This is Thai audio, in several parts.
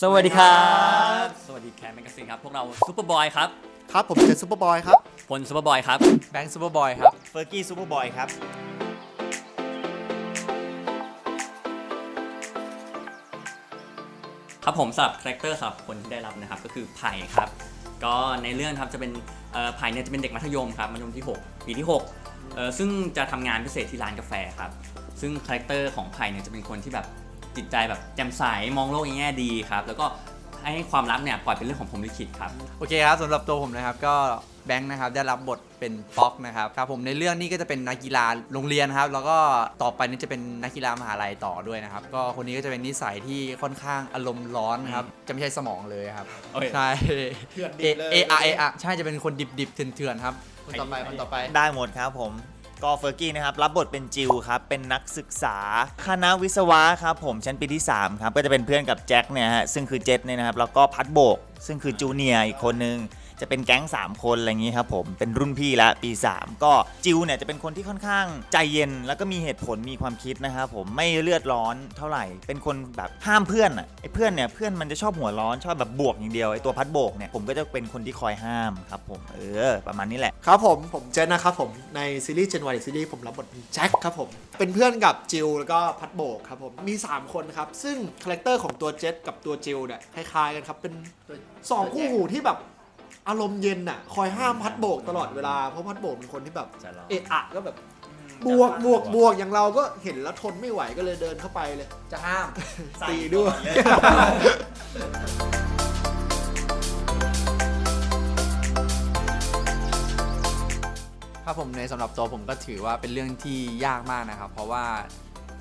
สวัสดีครับ สวัสดีแคมแมกซีนครับ พวกเราซูเปอร์บอยครับ ครับ ผมเจนซูเปอร์บอยครับ พลซูเปอร์บอยครับ แบงค์ซูเปอร์บอยครับ เฟอร์กี้ซูเปอร์บอยครับ ครับผมสำหรับคาแรคเตอร์สำหรับคนที่ได้รับนะครับ ก็คือไผ่ครับ ก็ในเรื่องครับจะเป็นเอ่อไผ่เนี่ยจะเป็นเด็กมัธยมครับมัธยมที่ 6 ปีที่6เอ่อซึ่งจะทำงานพิเศษที่ร้านกาแฟครับ ซึ่งคาแรคเตอร์ของไผ่เนี่ยจะเป็นคนที่แบบ จิตใจแบบแจ่มใสมองโลกในแง่ดีครับ แล้วก็ให้ความรักเนี่ยปล่อยเป็นเรื่องของผมลิขิตครับ โอเคครับสำหรับตัวผมนะครับก็แบงค์นะครับได้รับบทเป็นป๊อกนะครับครับผมในเรื่องนี้ก็จะเป็นนักกีฬาโรงเรียนครับแล้วก็ต่อไปนี่จะเป็นนักกีฬามหาลัยต่อด้วยนะครับก็คนนี้ก็จะเป็นนิสัยที่ค่อนข้างอารมณ์ร้อนนะครับจะไม่ใช่สมองเลยครับโอเค ใช่เถื่อนดิเอบเลย เออะเออะใช่จะเป็นคนดิบดิบๆเถื่อนๆครับ คนต่อไปคนต่อไป ได้หมดครับผม ก็เฟอร์กี้นะครับรับบทเป็นจิวครับเป็นนักศึกษาคณะวิศวะครับผมชั้นปีที่3ครับก็จะเป็นเพื่อนกับแจ็คเนี่ยฮะซึ่งคือเจ็ตเนี่ยนะครับแล้วก็พัดโบก ซึ่งคือจูเนียร์อีกคนนึง จะเป็นแก๊ง 3 คนอะไรอย่างนี้ครับผมเป็นรุ่นพี่ละปี 3 ก็จิวเนี่ยจะเป็นคนที่ค่อนข้างใจเย็น แล้วก็มีเหตุผลมีความคิดนะครับผมไม่เลือดร้อนเท่าไหร่ เป็นคนแบบห้ามเพื่อนอะไอ้เพื่อนเนี่ยเพื่อนมันจะชอบหัวร้อนชอบแบบบวกอย่างเดียวไอ้ตัวพัดโบกเนี่ยผมก็จะเป็นคนที่คอยห้ามครับผมเออประมาณนี้แหละ ครับผมผมเจนนะครับผมในซีรีส์เจนวายซีรีส์ผมรับบทเป็นแจ็คครับผมเป็นเพื่อนกับจิลแล้วก็พัดโบกครับผมมี 3 คนครับซึ่งคาแรคเตอร์ของตัวเจกับตัวจิลเนี่ยคล้ายๆกันครับเป็นสองคู่หูที่แบบ อารมณ์เย็นน่ะ คอยห้ามพัดโบกตลอดเวลา เพราะพัดโบกเป็นคนที่แบบ ใจร้อน เอะอะก็แบบ บวกบวกบวกอย่างเราก็เห็นแล้วทนไม่ไหวก็เลยเดินเข้าไปเลย จะห้ามตีด้วยครับผมในสำหรับตัวผมก็ถือว่าเป็นเรื่องที่ยากมากนะครับ เพราะว่า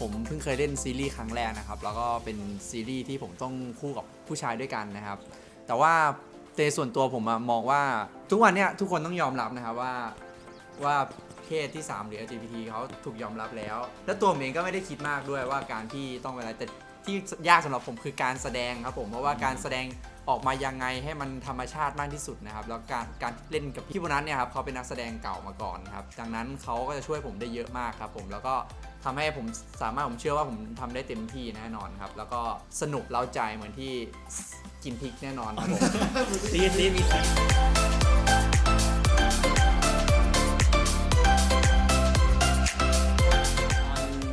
ผมเพิ่งเคยเล่นซีรีส์ครั้งแรกนะครับ แล้วก็เป็นซีรีส์ที่ผมต้องคู่กับผู้ชายด้วยกันนะครับ แต่ว่า ในส่วนตัวผมอะมองว่าทุกวันเนี้ยทุกคนต้องยอมรับนะครับว่าว่าเพศที่ 3 หรือ LGBT เขาถูกยอมรับแล้ว และตัวผมเองก็ไม่ได้คิดมากด้วยว่าการที่ต้องอะไรแต่ที่ยากสำหรับผมคือการแสดงครับผมเพราะว่าการแสดงออกมายังไงให้มันธรรมชาติมากที่สุดนะครับแล้วการการเล่นกับพี่โบนัสเนี่ยครับเขาเป็นนักแสดงเก่ามาก่อนครับดังนั้นเขาก็จะช่วยผมได้เยอะมากครับผมแล้วก็ทำให้ผมสามารถผมเชื่อว่าผมทำได้เต็มที่แน่นอนครับแล้วก็สนุกเล้าใจเหมือนที่ กินพริกแน่นอนครับผม ซีซีมีซี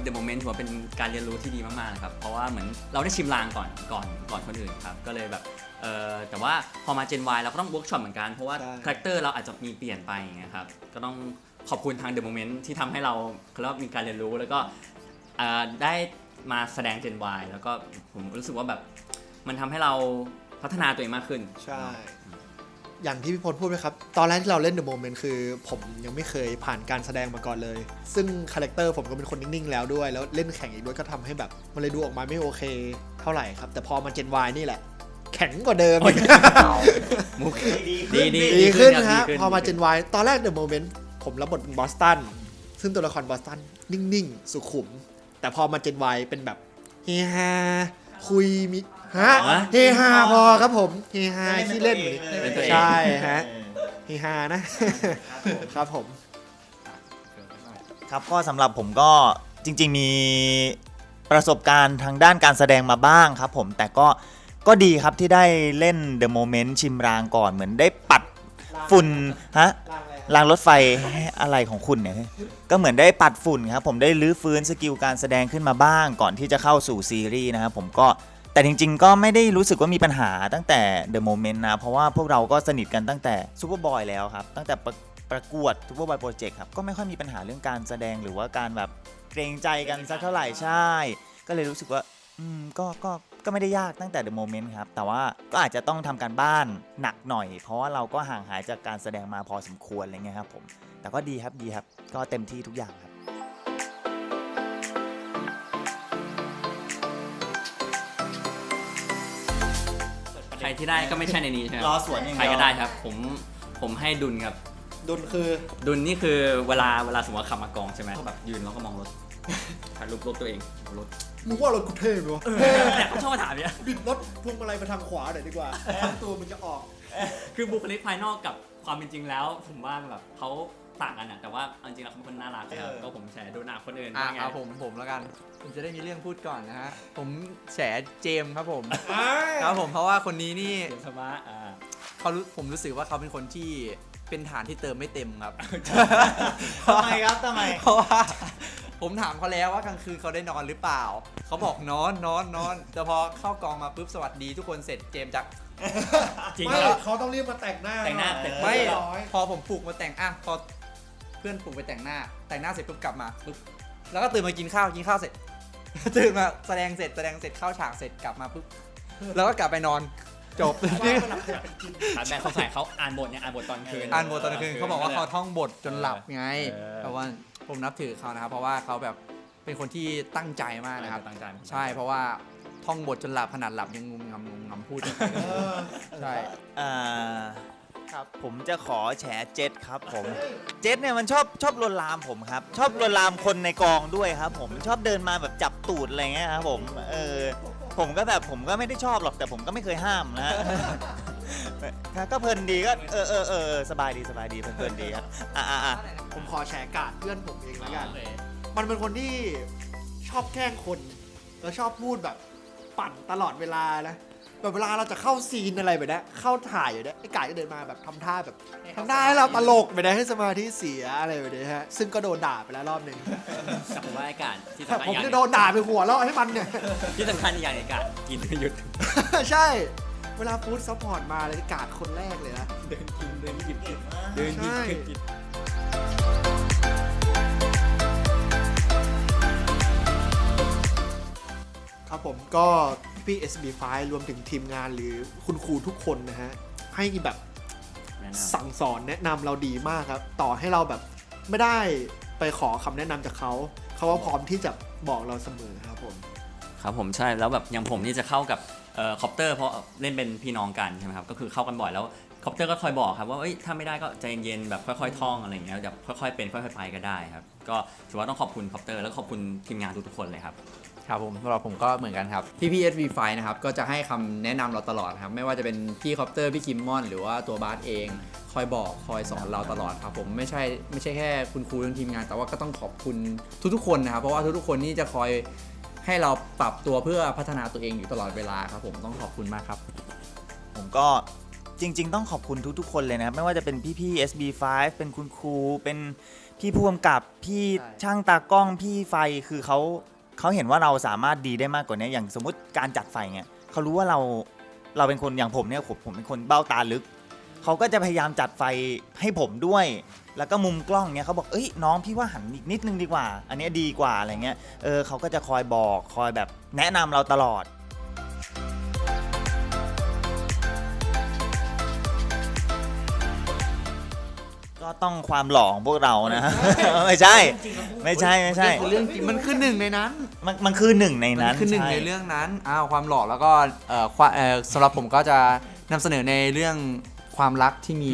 เดอะโมเมนต์ถือว่าเป็นการเรียนรู้ที่ดีมากๆนะครับเพราะว่าเหมือนเราได้ชิมลางก่อนก่อนก่อนคนอื่นครับก็เลยแบบเออแต่ว่าพอมาเจน Y เราก็ต้องเวิร์กช็อปเหมือนกันเพราะว่าใช่ คาแรคเตอร์เราอาจจะมีเปลี่ยนไปอย่างเงี้ยครับก็ต้องขอบคุณทางเดอะโมเมนต์ที่ทำให้เราเขาเรียกว่ามีการเรียนรู้แล้วก็เอ่อได้มาแสดงเจน Y แล้วก็ผมรู้สึกว่าแบบ มันทำให้เราพัฒนาตัวเองมากขึ้น ใช่ อย่างที่พี่พลพูดไหมครับ ตอนแรกที่เราเล่น The Moment คือ ผมยังไม่เคยผ่านการแสดงมาก่อนเลย ซึ่งคาแรคเตอร์ผมก็เป็นคนนิ่งๆแล้วด้วย แล้วเล่นแข่งอีกด้วยก็ทำให้แบบ มันเลยดูออกมาไม่โอเค เท่าไหร่ครับ แต่พอมา Gen Y นี่แหละ แข็งกว่าเดิมอีกมุกดีดีดีดีขึ้นครับฮะดีขึ้นพอมา Gen Y ตอนแรก The Moment ผมรับบทเป็นบอสตัน ซึ่งตัวละครบอสตันนิ่งๆ สุขุม แต่พอมา Gen Y เป็นแบบเฮฮาคุยมี ฮะเฮฮาพอครับผมเฮฮาขี้เล่นเหมือนเป็นตัวเอง ใช่ฮะเฮฮานะ ครับผม ครับก็สำหรับผมก็จริง ๆ มีประสบการณ์ทางด้านการแสดงมาบ้างครับผมแต่ก็ก็ดีครับที่ได้เล่น The Moment ชิมรางก่อนเหมือนได้ปัดฝุ่นฮะรางรถไฟอะไรของคุณเนี่ยก็เหมือนได้ปัดฝุ่นครับผมได้ลื้อฟื้นสกิลการแสดงขึ้นมาบ้างก่อนที่จะเข้าสู่ซีรีส์นะครับผมก็ แต่จริงๆ ก็ไม่ได้รู้สึกว่ามีปัญหาตั้งแต่ The Moment นะ เพราะว่าพวกเราก็สนิทกันตั้งแต่ Superboy แล้วครับ ตั้งแต่ประประกวด Superboy Project ครับ ก็ไม่ค่อยมีปัญหาเรื่องการแสดงหรือว่าการแบบเกรงใจกันสักเท่าไหร่ใช่ ก็เลยรู้สึกว่าอืมก็ก็ก็ไม่ได้ยากตั้งแต่ The Moment ครับ แต่ว่าก็อาจจะต้องทำการบ้านหนักหน่อย เพราะว่าเราก็ห่างหายจากการแสดงมาพอสมควรอะไรเงี้ยครับผมแต่ก็ดีครับดีครับ ก็เต็มที่ทุกอย่างครับ ที่ได้ก็ไม่ใช่ในนี้ใช่ไหมรอสวนอย่างเดียวใครก็ได้ครับ ผมผมให้ดุลครับ ดุลคือ ดุลนี่คือเวลาเวลาสมมติว่าขับมากองใช่ไหมก็แบบยืนแล้วก็มองรถถ่ายรูปรถตัวเองรถมึงว่ารถกูเท่ไหมวะแต่เขาชอบมาถามเนี่ยบิดรถพวงมาลัยไปทางขวาหน่อยดีกว่าตัวมันจะออก คือบุคลิกภายนอกกับความเป็นจริงแล้ว ผมว่าแบบเขา ต่างกันอะแต่ว่าเอาจริงๆแล้วเขาเป็นคนน่ารักนะครับเออ ก็ผมแชร์ดูหน้าคนอื่นอะว่าไงครับผมผมแล้วกันผมจะได้มีเรื่องพูดก่อนนะฮะผมแฉเจมส์ครับผมคครัรับบผมเพราะว่าคนนี้นี่เสียงธรรมะอ่า เขารู้ผมรู้สึกว่าเขาเป็นคนที่เป็นฐานที่เติมไม่เต็มครับ ทำไมครับทำไม เพราะว่าผมถามเขาแล้วว่ากลางคืนเขาได้นอนหรือเปล่า เขาบอกนอนนอนนอนแต่พอเข้ากองมาปุ๊บสวัสดีทุกคนเสร็จเจมส์จะจริงไม่ครับ เขาต้องรีบมาแต่งหน้าแต่งหน้าอยแต่งไม่ เรียบร้อย พอผมปลุกมาแต่งอะพอ เพื่อนปลุกไปแต่งหน้า แต่งหน้าเสร็จปุ๊บกลับมาปุ๊บแล้วก็ตื่นมากินข้าวกินข้าวเสร็จ ตื่นมาแสดงเสร็จแสดงเสร็จเข้าฉากเสร็จกลับมาปุ๊บแล้วก็กลับไปนอนจบครับแต่เขาใส่เขาอ่านบทเนี่ยอ่านบทตอนคืนอ่านบทตอนกลางคืนเขาบอกว่าเขาท่องบทจนหลับไงเออเพราะว่าผมนับถือเขานะครับเพราะว่าเขาแบบเป็นคนที่ตั้งใจมากนะครับตั้งใจใช่เพราะว่าท่องบทจนหลับขนาดหลับยังงุมงำงุมงำพูดไม่ค่อยได้เออใช่อ่า ครับ ผมจะขอแฉเจ็ดครับผม เจ็ดเนี่ยมันชอบชอบลวนลามผมครับ ชอบลวนลามคนในกองด้วยครับ ผมชอบเดินมาแบบจับตูดอะไรเงี้ยครับผมเออผมก็แบบผมก็ไม่ได้ชอบหรอกแต่ผมก็ไม่เคยห้ามนะ ถ้าก็เพลินดีก็เออเออเออเออสบายดีสบายดีเพลินๆดีครับอะอะอะผมขอแชร์การ์ดเพื่อนผมเองแล้วกันโอเคมันเป็นคนที่ชอบแกล้งคน แล้วชอบพูดแบบปั่นตลอดเวลานะ แบบเวลาเราจะเข้าซีนอะไรแบบเนี้ยเข้าถ่ายอยู่เนี่ยไอ้กายก็เดินมาแบบทำท่าแบบทำท่าให้เราตลกไปนะให้สมาธิเสียอะไรแบบนี้ฮะซึ่งก็โดนด่าไปแล้วรอบหนึ่งแต่ผมว่าไอ้การที่แต่สำคัญผมอย่างหจะนึ่งโดนด่าไปหัวเราะให้มันเนี่ย ที่สำคัญอีกอย่างในการกินไม่หยุดใช่ เวลาฟู้ดซัพพอร์ตมาเลยกาดคนแรกเลยนะ เดินกินเดินหยิบเดินหยิบใช่เดินกิน ครับผมก็ พี่ SB5 รวมถึงทีมงานหรือคุณครูทุกคนนะฮะ ให้แบบแนะนำสั่งสอนแนะนำเราดีมากครับ ต่อให้เราแบบไม่ได้ไปขอคำแนะนำจากเขา เขาก็พร้อมที่จะบอกเราเสมอครับผม ครับผมใช่แล้วแบบอย่างผมนี่จะเข้ากับเอ่อคอปเตอร์เพราะเล่นเป็นพี่น้องกันใช่ไหมครับก็คือเข้ากันบ่อยแล้วคอปเตอร์ก็คอยบอกครับว่าเอ้ยถ้าไม่ได้ก็ใจเย็นๆแบบค่อยๆท่องอะไรอย่างเงี้ยแบบค่อยๆเป็นค่อยๆไปก็ได้ครับก็ถือว่าต้องขอบคุณคอปเตอร์แล้วก็ขอบคุณทีมงานทุกๆคนเลยครับ ครับผมสำหรับผมก็เหมือนกันครับพี่พี่เอสวีไฟนะครับก็จะให้คำแนะนำเราตลอดครับไม่ว่าจะเป็นพี่คอปเตอร์พี่คิมมอน หรือว่าตัวบาสเอง คอยบอกคอยสอนเราตลอดครับผมไม่ใช่ไม่ใช่แค่คุณครูทั้งทีมงาน แต่ว่าก็ต้องขอบคุณทุกๆคนนะครับเพราะว่าทุกๆคนนี่จะคอยให้เราปรับตัวเพื่อพัฒนาตัวเองอยู่ตลอดเวลาครับผมต้องขอบคุณมากครับ ผมก็จริง ๆ ต้องขอบคุณทุกๆ คนเลยนะครับ ไม่ว่าจะเป็นพี่ ๆ SB5 เป็นคุณครู เป็นพี่ผู้กำกับ พี่ใช่ ช่างตากล้อง พี่ไฟคือเขา เขาเห็นว่าเราสามารถดีได้มากกว่านี้อย่างสมมติการจัดไฟเนี่ยเขารู้ว่าเราเราเป็นคนอย่างผมเนี่ยผมผมเป็นคนเบ้าตาลึกเขาก็จะพยายามจัดไฟให้ผมด้วย แล้วก็มุมกล้องเนี่ยเขาบอกเอ้ยน้องพี่ว่าหันอีกนิดนึงดีกว่า อันนี้ดีกว่าอะไรเงี้ยเออเขาก็จะคอยบอกคอยแบบแนะนำเราตลอด ต้องความหล่อของพวกเรานะ ไม่ใช่ ไม่ใช่ไม่ใช่เรื่องจริงมันคือหนึ่งในนั้น มันมันคือหนึ่งในมันั้นนคือหนึ่งช่ในเรื่องนั้นอ้าวความหล่อแล้วก็เอ่อความเอ่อสำหรับผมก็จะนำเสนอในเรื่อง ความรักที่มี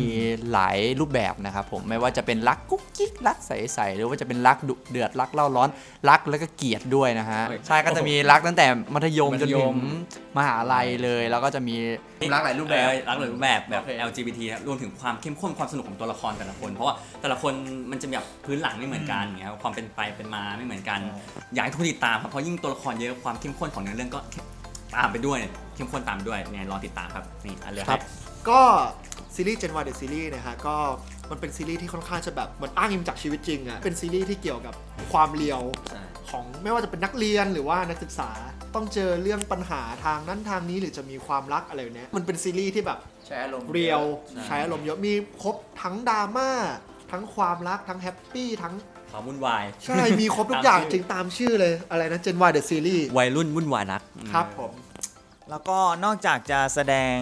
หลายรูปแบบนะครับผมไม่ว่าจะเป็นรักกุ๊กกิ๊กรักใสๆหรือว่าจะเป็นรักดุเดือดรักเล่าร้อนรักแล้วก็เกลียดด้วยนะฮะโอ้ยใช่ก็จะมีรักตั้งแต่มัธยมมัจธนยถึมงมหาลัยเลย แล้วก็จะมีรักหลายรูปแบบเออรักหลายรูปแบบแบบโอเค LGBT ครับรวมถึงความเข้มข้นความสนุกของตัวละครแต่ละคน เพราะว่าแต่ละคนมันจะมีแบบพื้นหลังไม่เหมือนกันอย่างเงี้ยความเป็นไปเป็นมาไม่เหมือนกันอยากให้ทุกคนติดตามครับเพราะยิ่งตัวละครเยอะความเข้มข้นของเนื้อเรื่องก็ตามไปด้วยเข้มข้นตามด้วยเนี่ยรอติดตามครับนี่อันเลยครับก็ ซีรีส์ Gen Y The Series นะฮะก็มันเป็นซีรีส์ที่ค่อนข้างจะแบบเหมันอ้างอิงจากชีวิตจริงอะเป็นซีรีส์ที่เกี่ยวกับความเลียวใช่ของไม่ว่าจะเป็นนักเรียนหรือว่านักศึกษา ต้องเจอเรื่องปัญหาทางนั้นทางนี้หรือจะมีความรักอะไรแบบเนี้ยมันเป็นซีรีส์ที่แบบใช้อารมณ์เรียวใช่ใช้อารมณ์เยอะมีครบทั้งดราม่าทั้งความรักทั้งแฮปปี้ทั้งความวุ่นวาย ใช่ มีครบทุกอย่างตามชื่อจริงตามชื่อเลยอะไรนะ Gen Y The Series วัยรุ่นวุ่นวายรัก ครับผม แล้วก็นอกจากจะแสดง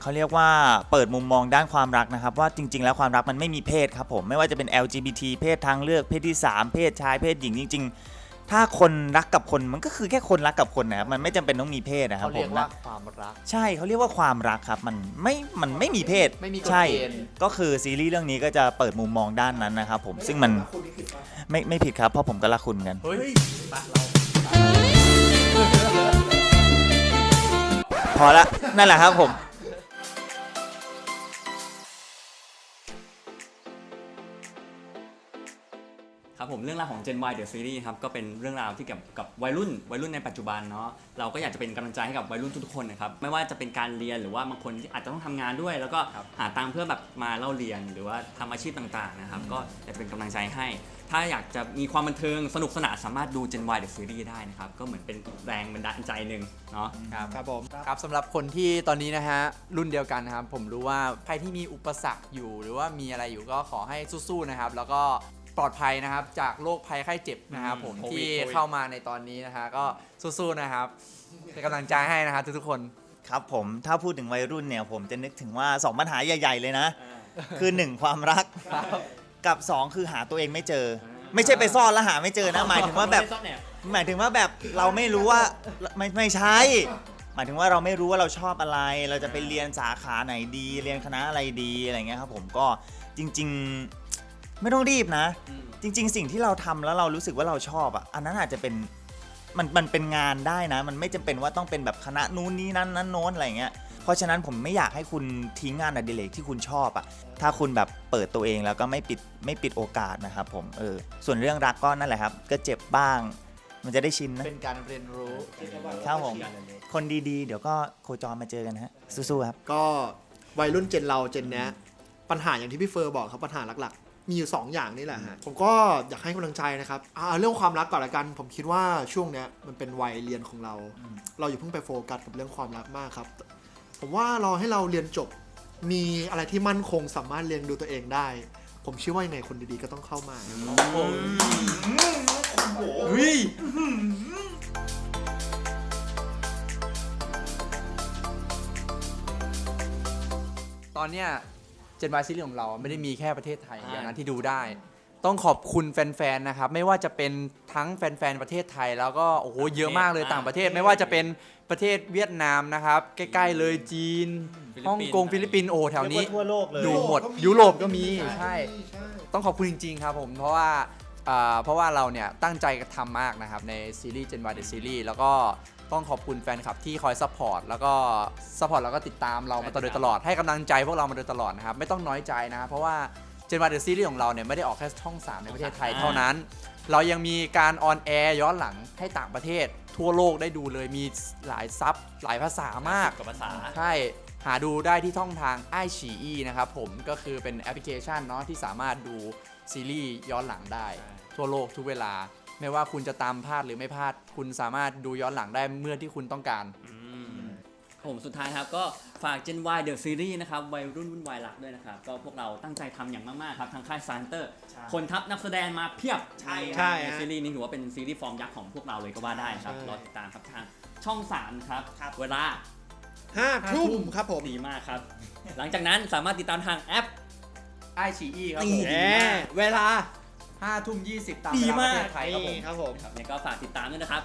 เขาเรียกว่าเปิดมุมมองด้านความรักนะครับ ว่าจริง ๆ แล้วความรักมันไม่มีเพศครับผมไม่ว่าจะเป็น LGBT เพศทางเลือกเพศที่ 3 เพศชายเพศหญิงจริง ๆ ถ้าคนรักกับคนมันก็คือแค่คนรักกับคนนะครับมันไม่จำเป็นต้องมีเพศนะครับเขาผเรียมกว่านะความรัก ใช่เขาเรียกว่าความรักครับมันไม่มันไม่มีเพศไม่มีกฎใช่เกณฑ์ ก็คือซีรีส์เรื่องนี้ก็จะเปิดมุมมองด้านนั้นนะครับผมซึ่งมันไม่ไม่ผิดครับเพราะผมก็รักคุณเหมือนกัน เฮ้ย พอละนั่นแหละครับผม ครับผมเรื่องราวของ Gen Y The Series ครับก็เป็นเรื่องราวที่เกี่ยวกับวัยรุ่นวัยรุ่นในปัจจุบันเนาะเราก็อยากจะเป็นกำลังใจให้กับวัยรุ่นทุกๆคนนะครับไม่ว่าจะเป็นการเรียนหรือว่าบางคนที่อาจจะต้องทำงานด้วย แล้วก็หาตังค์เพื่อแบบมาเล่าเรียนหรือว่าทำอาชีพต่างๆนะครับก็อยากจะเป็นกำลังใจให้ ถ้าอยากจะมีความบันเทิงสนุกสนานสามารถดู Gen Y The Series ได้นะครับก็เหมือนเป็นแรงบันดาลใจหนึ่งเนาะ ครับครับผมครับสำหรับคนที่ตอนนี้นะฮะรุ่นเดียวกันนะครับ ผมรู้ว่าใครที่มีอุปสรรคอยู่ หรือว่ามีอะไรอยู่ก็ขอให้สู้ๆนะครับ แล้วก็ ปลอดภัยนะครับ จากโรคภัยไข้เจ็บนะครับผม โควิดที่โควิด เข้ามาในตอนนี้นะฮะก็สู้ๆนะครับเป็นกำลังใจให้นะครับทุกๆคน ครับผมถ้าพูดถึงวัยรุ่นเนี่ยผมจะนึกถึงว่า 2 ปัญหาใหญ่ ๆ เลยนะ คือ 1 ความรักกับ 2 คือหาตัวเองไม่เจอ ไม่ใช่ไปซ่อนแล้วหาไม่เจอนะ หมายถึงว่าแบบหมายถึงว่าแบบเราไม่รู้ว่าไม่ไม่ใช่ หมายถึงว่าเราไม่รู้ว่าเราชอบอะไร เราจะไปเรียนสาขาไหนดี เรียนคณะอะไรดีอะไรเงี้ยครับผมก็จริง ๆ ไม่ต้องรีบนะจริง ๆ สิ่งที่เราทำแล้วเรารู้สึกว่าเราชอบอะอันนั้นอาจจะเป็นมันมันเป็นงานได้นะ มันไม่จำเป็นว่าต้องเป็นแบบคณะนู้นนี้นั้นนั้นโน้นอะไรเงี้ยเพราะฉะนั้นผมไม่อยากให้คุณทิ้งงานอดิเรกที่คุณชอบอะถ้าคุณแบบเปิดตัวเองแล้วก็ไม่ปิดไม่ปิดโอกาสนะครับผมเออส่วนเรื่องรักก็นั่นแหละครับ ก็เจ็บบ้าง มันจะได้ชินนะ เป็นการเรียนรู้ครับผม คนดีๆ เดี๋ยวก็โคจรมาเจอกันฮะสู้ๆครับ ก็วัยรุ่นเจนเราเจนเนี้ยปัญหาอย่างที่พี่เฟอร์บอกครับปัญหาหลักๆ มีอยู่ 2 อย่างนี่แหละฮะผมก็อยากให้กำลังใจนะครับอ่าเรื่องความรักก่อนละกัน ผมคิดว่าช่วงเนี้ยมันเป็นวัยเรียนของเรา เราอย่าเพิ่งไปโฟกัสกับเรื่องความรักมากครับ ผมว่ารอให้เราเรียนจบมีอะไรที่มั่นคงสามารถเลี้ยงดูตัวเองได้ ผมเชื่อว่ายังไงคนดีๆก็ต้องเข้ามาเฮ้ยตอนเนี้ย เจนวายซีรีส์ของเราไม่ได้มีแค่ประเทศไทยอย่างนั้นที่ดูได้ ต้องขอบคุณแฟนๆนะครับ ไม่ว่าจะเป็นทั้งแฟนๆประเทศไทย แล้วก็โอ้โหเยอะมากเลยต่างประเทศ ไม่ว่าจะเป็นประเทศเวียดนามนะครับ ใกล้ๆเลยจีนฟิลิปปินส์ฮ่องกงฟิลิปปินส์โอ้แถวนี้ เรียกว่าทั่วโลกเลย ดูหมดยุโรปก็มีใช่ ต้องขอบคุณจริง ๆ ครับผมเพราะว่าอ่าเพราะว่าเราเนี่ยตั้งใจทำมากนะครับ ในซีรีส์ Gen Y The Series แล้วก็ ต้องขอบคุณแฟนคลับที่คอยซัพพอร์ตแล้วก็ซัพพอร์ตแล้วก็ติดตามเรามาโดยตลอดให้กำลังใจพวกเรามาโดยตลอดนะครับ ไม่ต้องน้อยใจนะครับเพราะว่า Gen Y The Series ของเราเนี่ยไม่ได้ออกแค่ช่อง 3 ในประเทศไทยเท่านั้น เรายังมีการออนแอร์ย้อนหลังให้ต่างประเทศ ทั่วโลกได้ดูเลยมีหลายซับหลายภาษามาก กับภาษา ใช่ หาดูได้ที่ช่องทางไอฉีอีนะครับผมก็คือเป็นแอปพลิเคชันเนาะที่สามารถดูซีรีส์ย้อนหลังได้ ทั่วโลกทุกเวลา ไม่ว่าคุณจะตามพลาดหรือไม่พลาด คุณสามารถดูย้อนหลังได้เมื่อที่คุณต้องการ ผมสุดท้ายครับก็ฝาก Gen Y The Series นะครับวัยรุ่นวุ่นวายรักด้วยนะครับ ก็พวกเราตั้งใจทำอย่างมาก ๆ ครับ ทางค่ายซานเตอร์คนทัพนักแสดงมาเพียบใช่ใช่ฮะซีรีส์นี้ถือว่าเป็นซีรีส์ฟอร์มยักษ์ของพวกเราเลยก็ว่าได้ครับใช่ รอติดตามครับทางช่อง 3 ครับเวลาห้าทุ่มครับผม ดีมากครับ หลังจากนั้นสามารถติดตามทางแอป ไอฉีอีครับนี่ผม แหมเวลา ห้าทุ่มยี่สิบตามดีเวลาประมากเทศไทยครับผม นี่ครับผม ครับเนี่ยก็ฝากติดตามด้วยนะครับ